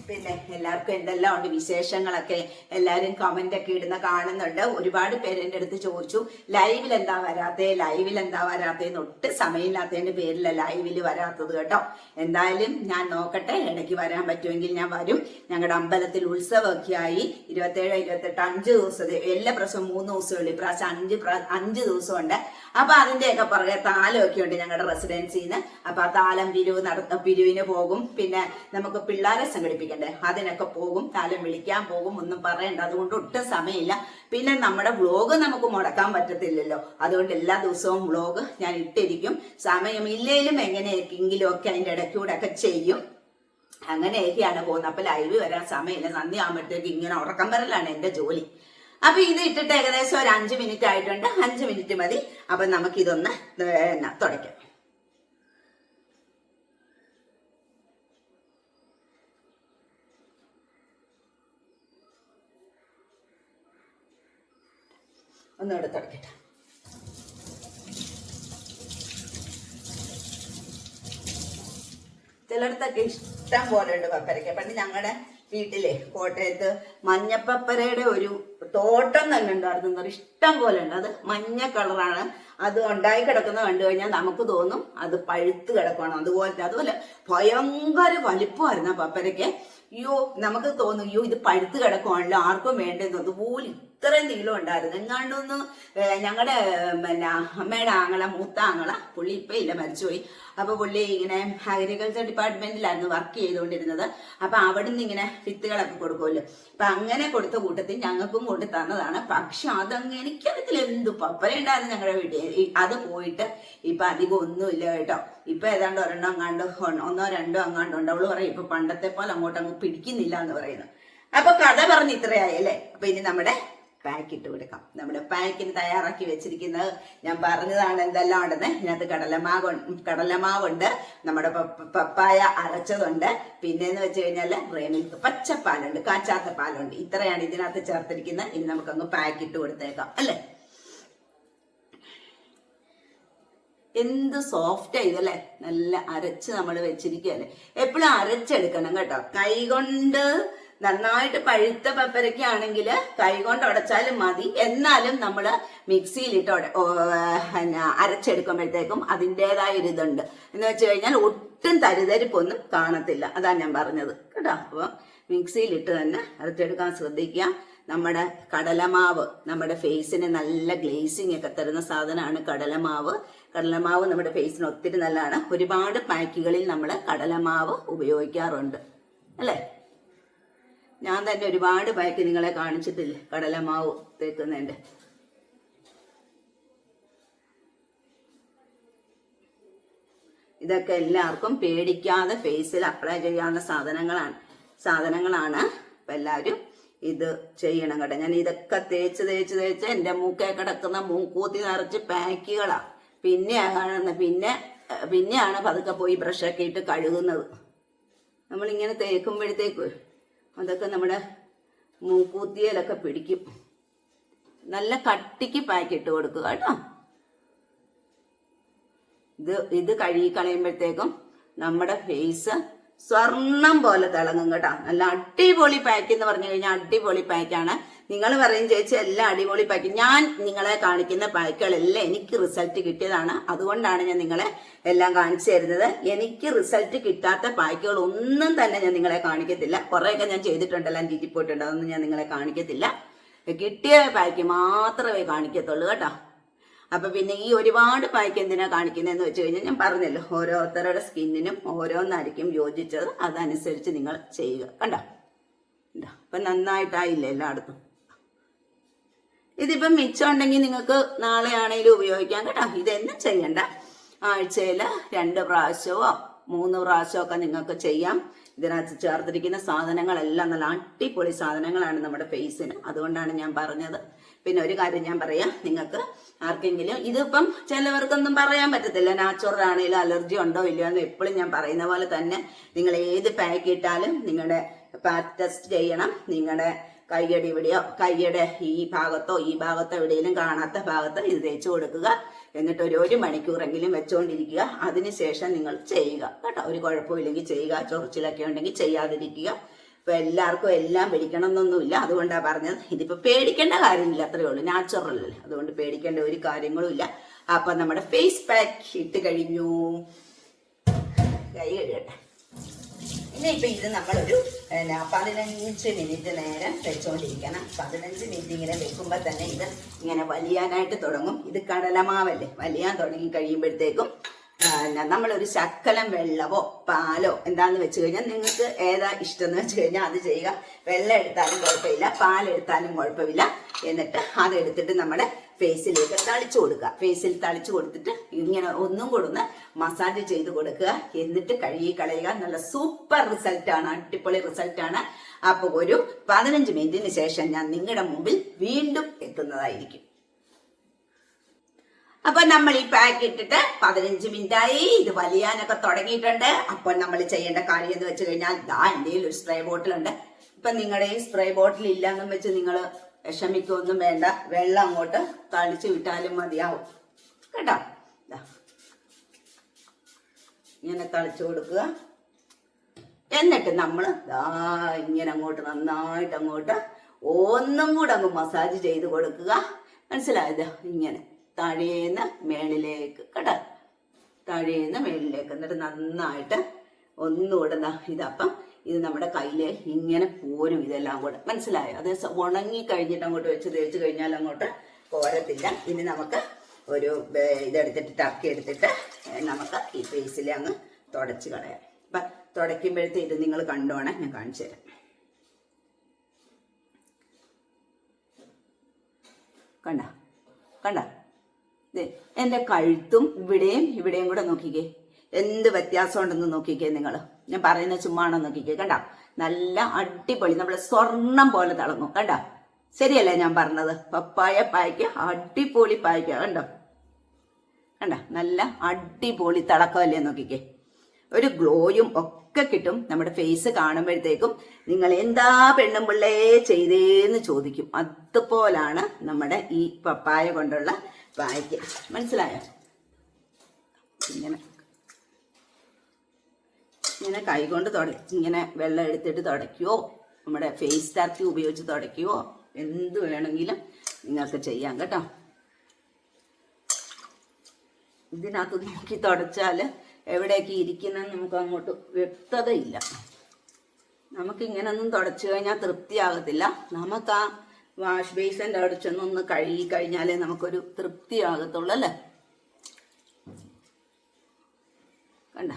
Speaker 1: പിന്നെ എല്ലാവർക്കും എന്തെല്ലാം ഉണ്ട് വിശേഷങ്ങളൊക്കെ എല്ലാവരും കമന്റ് ഒക്കെ ഇടുന്ന കാണുന്നുണ്ട്. ഒരുപാട് പേര് എന്റെ അടുത്ത് ചോദിച്ചു ലൈവിൽ എന്താ വരാത്തേ? ലൈവിൽ എന്താ വരാത്തേന്ന് ഒട്ടും സമയമില്ലാത്തതിന്റെ പേരിൽ ലൈവിൽ വരാത്തത് കേട്ടോ. എന്തായാലും ഞാൻ നോക്കട്ടെ ഇടയ്ക്ക് വരാൻ പറ്റുമെങ്കിൽ ഞാൻ വരും. ഞങ്ങളുടെ അമ്പലത്തിൽ ഉത്സവമൊക്കെ ആയി ഇരുപത്തേഴ് ഇരുപത്തെട്ട് അഞ്ച് ദിവസത്തെ എല്ലാ പ്രാവശ്യം മൂന്ന് ദിവസമേ ഉള്ളൂ ഇപ്രാവശ്യം അഞ്ച് അഞ്ച് ദിവസമുണ്ട്. അപ്പൊ അതിന്റെയൊക്കെ പുറകെ താലമൊക്കെ ഉണ്ട് ഞങ്ങളുടെ റെസിഡൻസിന്ന് അപ്പൊ ആ താലം പിരിവ് നടത്ത പിരിവിന് പോകും. പിന്നെ നമുക്ക് പിള്ളേരെ സംഘടിപ്പിക്കണ്ടേ അതിനൊക്കെ പോകും കാലം വിളിക്കാൻ പോകും ഒന്നും പറയണ്ട. അതുകൊണ്ട് ഒട്ടും സമയമില്ല. പിന്നെ നമ്മുടെ വ്ലോഗ് നമുക്ക് മുടക്കാൻ പറ്റത്തില്ലല്ലോ. അതുകൊണ്ട് എല്ലാ ദിവസവും വ്ലോഗ് ഞാൻ ഇട്ടിരിക്കും. സമയമില്ലേലും എങ്ങനെയൊക്കെങ്കിലും ഒക്കെ അതിന്റെ ഇടയ്ക്കൂടെ ഒക്കെ ചെയ്യും. അങ്ങനെയൊക്കെയാണ് പോകുന്നത്. അപ്പൊ ലൈവ് വരാൻ സമയമില്ല. സന്ധ്യ ആകുമ്പോഴത്തേക്ക് ഇങ്ങനെ ഉറക്കം വരലാണ് എന്റെ ജോലി. അപ്പൊ ഇത് ഇട്ടിട്ട് ഏകദേശം ഒരു അഞ്ച് മിനിറ്റ് ആയിട്ടുണ്ട്. അഞ്ച് മിനിറ്റ് മതി. അപ്പൊ നമുക്ക് ഇതൊന്ന് പിന്നെ ഇവിടെ തുടക്കട്ടെ. ഇഷ്ടം പോലെ ഉണ്ട് പപ്പരയ്ക്ക. പണ്ട് ഞങ്ങളുടെ വീട്ടിലെ കോട്ടയത്ത് മഞ്ഞപ്പപ്പരയുടെ ഒരു തോട്ടം തന്നെ ഉണ്ടായിരുന്നു. ഇഷ്ടം പോലെ ഉണ്ട്. അത് മഞ്ഞ കളറാണ്. അത് ഉണ്ടായി കിടക്കുന്നത് കണ്ടു കഴിഞ്ഞാൽ നമുക്ക് തോന്നും അത് പഴുത്ത് കിടക്കണം അതുപോലത്തെ അതുപോലെ ഭയങ്കര വലിപ്പമായിരുന്നു ആ പപ്പരയ്ക്ക്. അയ്യോ നമുക്ക് തോന്നും അയ്യോ ഇത് പഴുത്ത് കിടക്കുവാണല്ലോ ആർക്കും വേണ്ടെന്ന്. അതുപോലെ ഇത്രയും നീളം ഉണ്ടായിരുന്നു. എങ്ങാണ്ടൊന്ന് ഞങ്ങളുടെ പിന്നെ അമ്മയുടെ ആങ്ങള മൂത്ത ആങ്ങള പുള്ളി ഇപ്പൊ ഇല്ല മരിച്ചുപോയി. അപ്പൊ പുള്ളി ഇങ്ങനെ അഗ്രികൾച്ചർ ഡിപ്പാർട്ട്മെന്റിലായിരുന്നു വർക്ക് ചെയ്തുകൊണ്ടിരുന്നത് അപ്പൊ അവിടുന്ന് ഇങ്ങനെ വിത്തുകളൊക്കെ കൊടുക്കുമല്ലോ അപ്പൊ അങ്ങനെ കൊടുത്ത കൂട്ടത്തിൽ ഞങ്ങൾക്കും കൊണ്ട് തന്നതാണ്. പക്ഷെ അതങ്ങ് എനിക്കറിയത്തില്ല എന്ത് പപ്പര ഉണ്ടായിരുന്നു ഞങ്ങളുടെ വീട്ടിൽ. അത് പോയിട്ട് ഇപ്പൊ അധികം ഒന്നുമില്ല കേട്ടോ. ഇപ്പൊ ഏതാണ്ട് ഒരെണ്ണം അങ്ങാണ്ട് ഒന്നോ രണ്ടോ അങ്ങാണ്ട് ഉണ്ട്. അവൾ പറയും ഇപ്പൊ പണ്ടത്തെ പോലെ അങ്ങോട്ട് അങ്ങ് പിടിക്കുന്നില്ല എന്ന് പറയുന്നു. അപ്പൊ കഥ പറഞ്ഞ് ഇത്രയായി അല്ലേ? അപ്പൊ ഇനി നമ്മുടെ പാക്ക് ഇട്ട് കൊടുക്കാം. നമ്മുടെ പാക്കിന് തയ്യാറാക്കി വെച്ചിരിക്കുന്നത് ഞാൻ പറഞ്ഞതാണ് എന്തെല്ലാം ഉണ്ടെന്ന്. ഇതിനകത്ത് കടലമാവ് കടലമാവുണ്ട് നമ്മുടെ പപ്പായ അരച്ചതുണ്ട്. പിന്നെന്ന് വെച്ച് കഴിഞ്ഞാൽ റേമിൽക്ക് പച്ചപ്പാലുണ്ട് കാച്ചാത്ത പാലുണ്ട്. ഇത്രയാണ് ഇതിനകത്ത് ചേർത്തിരിക്കുന്നത്. ഇനി നമുക്കങ്ങ് പാക്ക് ഇട്ട് കൊടുത്തേക്കാം. അല്ലേ? എന്ത് സോഫ്റ്റ് ഇതല്ലേ? നല്ല അരച്ച് നമ്മൾ വെച്ചിരിക്കുകയല്ലേ? എപ്പോഴും അരച്ചെടുക്കണം കേട്ടോ. കൈകൊണ്ട് നന്നായിട്ട് പഴുത്ത പപ്പരയ്ക്ക ആണെങ്കിൽ കൈകൊണ്ട് ഉടച്ചാലും മതി. എന്നാലും നമ്മൾ മിക്സിയിലിട്ട് അരച്ചെടുക്കുമ്പോഴത്തേക്കും അതിന്റെതായ ഒരു ഇതുണ്ട്. എന്ന് വെച്ച് കഴിഞ്ഞാൽ ഒട്ടും തരിതരിപ്പൊന്നും കാണത്തില്ല. അതാണ് ഞാൻ പറഞ്ഞത്. കേട്ടോ? അപ്പോൾ മിക്സിയിലിട്ട് തന്നെ അരച്ചെടുക്കാൻ ശ്രദ്ധിക്കുക. നമ്മുടെ കടലമാവ് നമ്മുടെ ഫേസിന് നല്ല ഗ്ലേസിങ് ഒക്കെ തരുന്ന സാധനമാണ് കടലമാവ്. കടലമാവ് നമ്മുടെ ഫേസിന് ഒത്തിരി നല്ലതാണ്. ഒരുപാട് പാക്കുകളിൽ നമ്മൾ കടലമാവ് ഉപയോഗിക്കാറുണ്ട്. അല്ലേ? ഞാൻ തന്നെ ഒരുപാട് ബൈക്ക് നിങ്ങളെ കാണിച്ചിട്ടില്ലേ? കടലമാവ് തേക്കുന്നതിന്റെ. ഇതൊക്കെ എല്ലാവർക്കും പേടിക്കാതെ ഫേസിൽ അപ്ലൈ ചെയ്യാവുന്ന സാധനങ്ങളാണ്. സാധനങ്ങളാണ്. അപ്പം എല്ലാവരും ഇത് ചെയ്യണം കേട്ടോ. ഞാൻ ഇതൊക്കെ തേച്ച് തേച്ച് തേച്ച് എന്റെ മൂക്കെ കിടക്കുന്ന മൂക്കൂത്തി നിറച്ച് പാക്കുകളാ. പിന്നെയാണ് പിന്നെ പിന്നെയാണ് പതുക്കെ പോയി ബ്രഷൊക്കെ ഇട്ട് കഴുകുന്നത്. നമ്മളിങ്ങനെ തേക്കുമ്പോഴത്തേക്ക് അതൊക്കെ നമ്മുടെ മൂക്കൂത്തിയിലൊക്കെ പിടിക്കും. നല്ല കട്ടിക്ക് പാക്ക് ഇട്ട് കൊടുക്കുക കേട്ടോ. ഇത് ഇത് കഴുകി കളയുമ്പോഴത്തേക്കും നമ്മുടെ ഫേസ് സ്വർണം പോലെ തിളങ്ങും കേട്ടോ. നല്ല അടിപൊളി പാക്ക് എന്ന് പറഞ്ഞു കഴിഞ്ഞാൽ അടിപൊളി പാക്കാണ് നിങ്ങൾ പറയും ചേച്ചി എല്ലാം അടിപൊളി പാക്ക് ഞാൻ നിങ്ങളെ കാണിക്കുന്ന പാക്കുകളെല്ലാം എനിക്ക് റിസൾട്ട് കിട്ടിയതാണ്. അതുകൊണ്ടാണ് ഞാൻ നിങ്ങളെ എല്ലാം കാണിച്ചു തരുന്നത്. എനിക്ക് റിസൾട്ട് കിട്ടാത്ത പാക്കുകൾ ഒന്നും തന്നെ ഞാൻ നിങ്ങളെ കാണിക്കത്തില്ല. കുറേയൊക്കെ ഞാൻ ചെയ്തിട്ടുണ്ടല്ലോ രീതിയിൽ പോയിട്ടുണ്ട്. അതൊന്നും ഞാൻ നിങ്ങളെ കാണിക്കത്തില്ല. കിട്ടിയ പാക്ക് മാത്രമേ കാണിക്കത്തുള്ളൂ കേട്ടോ. അപ്പൊ പിന്നെ ഈ ഒരുപാട് പായ്ക്ക് എന്തിനാ കാണിക്കുന്നതെന്ന് വെച്ച് കഴിഞ്ഞാൽ ഞാൻ പറഞ്ഞല്ലോ ഓരോരുത്തരുടെ സ്കിന്നിനും ഓരോന്നായിരിക്കും യോജിച്ചത്. അതനുസരിച്ച് നിങ്ങൾ ചെയ്യുക. കണ്ടോ? അപ്പൊ നന്നായിട്ടായില്ല എല്ലായിടത്തും? ഇതിപ്പം മിച്ചം ഉണ്ടെങ്കിൽ നിങ്ങൾക്ക് നാളെ ആണെങ്കിലും ഉപയോഗിക്കാം കേട്ടോ. ഇതെന്നും ചെയ്യണ്ട. ആഴ്ചയിൽ രണ്ട് പ്രാവശ്യമോ മൂന്ന് പ്രാവശ്യമോ ഒക്കെ നിങ്ങൾക്ക് ചെയ്യാം. ഇതിനകത്ത് ചേർത്തിരിക്കുന്ന സാധനങ്ങളെല്ലാം നല്ല അടിപൊളി സാധനങ്ങളാണ് നമ്മുടെ ഫേസിന്. അതുകൊണ്ടാണ് ഞാൻ പറഞ്ഞത്. പിന്നെ ഒരു കാര്യം ഞാൻ പറയാം. നിങ്ങൾക്ക് ആർക്കെങ്കിലും ഇതിപ്പം ചിലവർക്കൊന്നും പറയാൻ പറ്റത്തില്ല. നാച്ചുറൽ ആണെങ്കിലും അലർജി ഉണ്ടോ ഇല്ലയോ എന്ന് എപ്പോഴും ഞാൻ പറയുന്ന പോലെ തന്നെ നിങ്ങൾ ഏത് പാക്ക് ഇട്ടാലും നിങ്ങളുടെ ടെസ്റ്റ് ചെയ്യണം. നിങ്ങളുടെ കൈയുടെ ഇവിടെയോ കൈയുടെ ഈ ഭാഗത്തോ ഈ ഭാഗത്തോ എവിടെയെങ്കിലും കാണാത്ത ഭാഗത്ത് ഇത് തേച്ച് കൊടുക്കുക. എന്നിട്ട് ഒരു ഒരു മണിക്കൂറെങ്കിലും വെച്ചുകൊണ്ടിരിക്കുക അതിനുശേഷം നിങ്ങൾ ചെയ്യുക. കേട്ടോ? ഒരു കുഴപ്പമില്ലെങ്കിൽ ചെയ്യുക. ചൊറിച്ചിലൊക്കെ ഉണ്ടെങ്കിൽ ചെയ്യാതിരിക്കുക. ഇപ്പൊ എല്ലാവർക്കും എല്ലാം പേടിക്കണം എന്നൊന്നുമില്ല അതുകൊണ്ടാണ് പറഞ്ഞത്. ഇതിപ്പോ പേടിക്കേണ്ട കാര്യമില്ല. അത്രേ ഉള്ളൂ. നാച്ചുറൽ അല്ലേ? അതുകൊണ്ട് പേടിക്കേണ്ട ഒരു കാര്യങ്ങളും ഇല്ല. അപ്പൊ നമ്മുടെ ഫേസ് പാക്ക് ഇട്ട് കഴിഞ്ഞു. കൈ കഴുകട്ടെ. പിന്നെ ഇപ്പം ഇത് നമ്മളൊരു എന്നാ, പതിനഞ്ച് മിനിറ്റ് നേരം വെച്ചുകൊണ്ടിരിക്കണം പതിനഞ്ച് മിനിറ്റ് ഇങ്ങനെ വെക്കുമ്പോൾ തന്നെ ഇത് ഇങ്ങനെ വലിയാനായിട്ട് തുടങ്ങും. ഇത് കടലമാവല്ലേ? വലിയാൻ തുടങ്ങി കഴിയുമ്പോഴത്തേക്കും ആ, എന്നാ, നമ്മളൊരു ശക്കലം വെള്ളമോ പാലോ എന്താണെന്ന് വെച്ച് കഴിഞ്ഞാൽ നിങ്ങൾക്ക് ഏതാ ഇഷ്ടം എന്ന് വെച്ച് കഴിഞ്ഞാൽ അത് ചെയ്യുക. വെള്ളം എടുത്താലും കുഴപ്പമില്ല പാലെടുത്താലും കുഴപ്പമില്ല. എന്നിട്ട് അതെടുത്തിട്ട് നമ്മുടെ ഫേസിലേക്ക് തളിച്ചു കൊടുക്കുക. ഫേസിൽ തളിച്ചു കൊടുത്തിട്ട് ഇങ്ങനെ ഒന്നും കൊടുന്ന് മസാജ് ചെയ്ത് കൊടുക്കുക. എന്നിട്ട് കഴുകി കളയുക. നല്ല സൂപ്പർ റിസൾട്ട് ആണ്. അടിപൊളി റിസൾട്ട് ആണ്. അപ്പൊ ഒരു പതിനഞ്ച് മിനിറ്റിന് ശേഷം ഞാൻ നിങ്ങളുടെ മുമ്പിൽ വീണ്ടും എത്തുന്നതായിരിക്കും. അപ്പൊ നമ്മൾ ഈ പാക്ക് ഇട്ടിട്ട് പതിനഞ്ച് മിനിറ്റായി ഇത് വലിയാനൊക്കെ തുടങ്ങിയിട്ടുണ്ട്. അപ്പോൾ നമ്മൾ ചെയ്യേണ്ട കാര്യം എന്ന് വെച്ച് കഴിഞ്ഞാൽ ദാ എന്റെ ഒരു സ്പ്രേ ബോട്ടിൽ ഉണ്ട്. ഇപ്പൊ നിങ്ങളുടെ ഈ സ്പ്രേ ബോട്ടിൽ ഇല്ലാന്ന് വെച്ച് നിങ്ങൾ വിഷമിക്കൊന്നും വേണ്ട. വെള്ളം അങ്ങോട്ട് തളിച്ചു വിട്ടാലും മതിയാവും. കേട്ടോ. ഇങ്ങനെ തളിച്ചു കൊടുക്കുക. എന്നിട്ട് നമ്മൾ ദാ ഇങ്ങനെ അങ്ങോട്ട് നന്നായിട്ട് അങ്ങോട്ട് ഒന്നും കൂടെ അങ്ങ് മസാജ് ചെയ്ത് കൊടുക്കുക. മനസ്സിലായത് ഇങ്ങനെ. താഴേന്ന് മേളിലേക്ക് കേട്ടോ താഴേന്ന് മേളിലേക്ക്. എന്നിട്ട് നന്നായിട്ട് ഒന്നുകൂടെ ഇതപ്പം ഇത് നമ്മുടെ കയ്യിൽ ഇങ്ങനെ പോരും ഇതെല്ലാം കൂടെ. മനസ്സിലായോ? അത് ഉണങ്ങി കഴിഞ്ഞിട്ട് അങ്ങോട്ട് വെച്ച് തേച്ച് കഴിഞ്ഞാൽ അങ്ങോട്ട് പോരത്തില്ല ഇനി നമുക്ക് ഒരു ഇതെടുത്തിട്ട് ടക്കി എടുത്തിട്ട് നമുക്ക് ഈ ഫേസിൽ അങ്ങ് തുടച്ച് കളയാം. അപ്പം തുടയ്ക്കുമ്പോഴത്തെ ഇത് നിങ്ങൾ കണ്ടോണേ. ഞാൻ കാണിച്ചു തരാം. കണ്ട? കണ്ട? എന്റെ കഴുത്തും ഇവിടെയും ഇവിടെയും കൂടെ നോക്കിക്കേ. എന്ത് വ്യത്യാസം ഉണ്ടെന്ന് നോക്കിക്കേ നിങ്ങൾ ഞാൻ പറയുന്ന ചുമ്മാണോ നോക്കിക്കേ കണ്ട? നല്ല അടിപൊളി നമ്മൾ സ്വർണം പോലെ തിളങ്ങും കണ്ട? ശരിയല്ലേ ഞാൻ പറഞ്ഞത്? പപ്പായ പായ്ക്ക് അടിപൊളി പായ്ക്ക കണ്ടോ? കണ്ട? നല്ല അടിപൊളി തിളക്കമല്ലേ നോക്കിക്കേ. ഒരു ഗ്ലോയും ഒക്കെ കിട്ടും. നമ്മുടെ ഫേസ് കാണുമ്പോഴത്തേക്കും നിങ്ങൾ എന്താ പെണ്ണും പിള്ളേ ചെയ്തേന്ന് ചോദിക്കും. അതുപോലാണ് നമ്മുടെ ഈ പപ്പായ കൊണ്ടുള്ള പായ്ക്ക് മനസ്സിലായോ? ഇങ്ങനെ. ഇങ്ങനെ കൈകൊണ്ട് തുട ഇങ്ങനെ വെള്ളം എടുത്തിട്ട് തുടയ്ക്കുവോ? നമ്മുടെ ഫേസ് ടാർക്കി ഉപയോഗിച്ച് തുടയ്ക്കുവോ? എന്ത് വേണമെങ്കിലും നിങ്ങൾക്ക് ചെയ്യാം കേട്ടോ. ഇതിനകത്ത് നോക്കി തുടച്ചാൽ എവിടേക്ക് ഇരിക്കുന്നെന്ന് നമുക്ക് അങ്ങോട്ട് വ്യക്തതയില്ല. നമുക്ക് ഇങ്ങനൊന്നും തുടച്ചു കഴിഞ്ഞാൽ തൃപ്തിയാകത്തില്ല. നമുക്ക് ആ വാഷ് ബേസിന്റെ അവിടെ ചെന്നൊന്ന് കഴുകി കഴിഞ്ഞാലേ നമുക്കൊരു തൃപ്തിയാകത്തുള്ളൂ അല്ലേ? കണ്ട?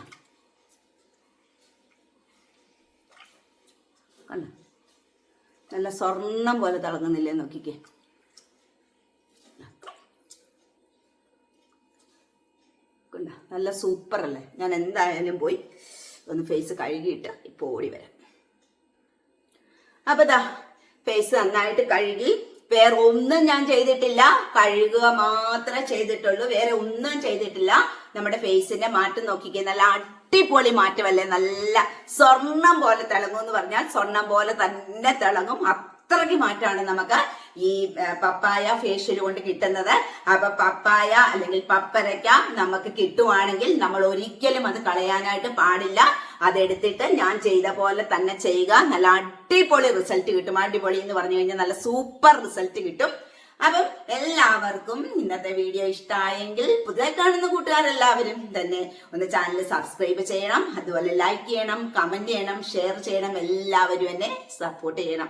Speaker 1: കണ്ട? നല്ല സ്വർണം പോലെ തിളങ്ങുന്നില്ലേ നോക്കിക്കേ കണ്ട നല്ല സൂപ്പർ അല്ലേ ഞാൻ എന്തായാലും പോയി ഒന്ന് ഫേസ് കഴുകിയിട്ട് ഇപ്പോൾ ഓടി വരാം. അപ്പൊ ദാ ഫേസ് നന്നായിട്ട് കഴുകി വേറെ ഒന്നും ഞാൻ ചെയ്തിട്ടില്ല. കഴുകുക മാത്രമേ ചെയ്തിട്ടുള്ളൂ. വേറെ ഒന്നും ചെയ്തിട്ടില്ല. നമ്മുടെ ഫേസിന്റെ മാറ്റം നോക്കിക്കേ. നല്ല അടിപൊളി മാറ്റമല്ലേ? നല്ല സ്വർണം പോലെ തിളങ്ങും എന്ന് പറഞ്ഞാൽ സ്വർണം പോലെ തന്നെ തിളങ്ങും. അത്രയ്ക്ക് മാറ്റമാണ് നമുക്ക് ഈ പപ്പായ ഫേഷ്യൽ കൊണ്ട് കിട്ടുന്നത്. അപ്പൊ പപ്പായ അല്ലെങ്കിൽ പപ്പരയ്ക്ക നമുക്ക് കിട്ടുവാണെങ്കിൽ നമ്മൾ ഒരിക്കലും അത് കളയാനായിട്ട് പാടില്ല. അതെടുത്തിട്ട് ഞാൻ ചെയ്ത പോലെ തന്നെ ചെയ്യുക. നല്ല അടിപൊളി റിസൾട്ട് കിട്ടും. അടിപൊളി എന്ന് പറഞ്ഞു കഴിഞ്ഞാൽ നല്ല സൂപ്പർ റിസൾട്ട് കിട്ടും. അപ്പം എല്ലാവർക്കും ഇന്നത്തെ വീഡിയോ ഇഷ്ടമായെങ്കിൽ പുതിയ കാണുന്ന കൂട്ടുകാരെല്ലാവരും തന്നെ ഒന്ന് ചാനൽ സബ്സ്ക്രൈബ് ചെയ്യണം. അതുപോലെ ലൈക്ക് ചെയ്യണം കമന്റ് ചെയ്യണം ഷെയർ ചെയ്യണം. എല്ലാവരും എന്നെ സപ്പോർട്ട് ചെയ്യണം.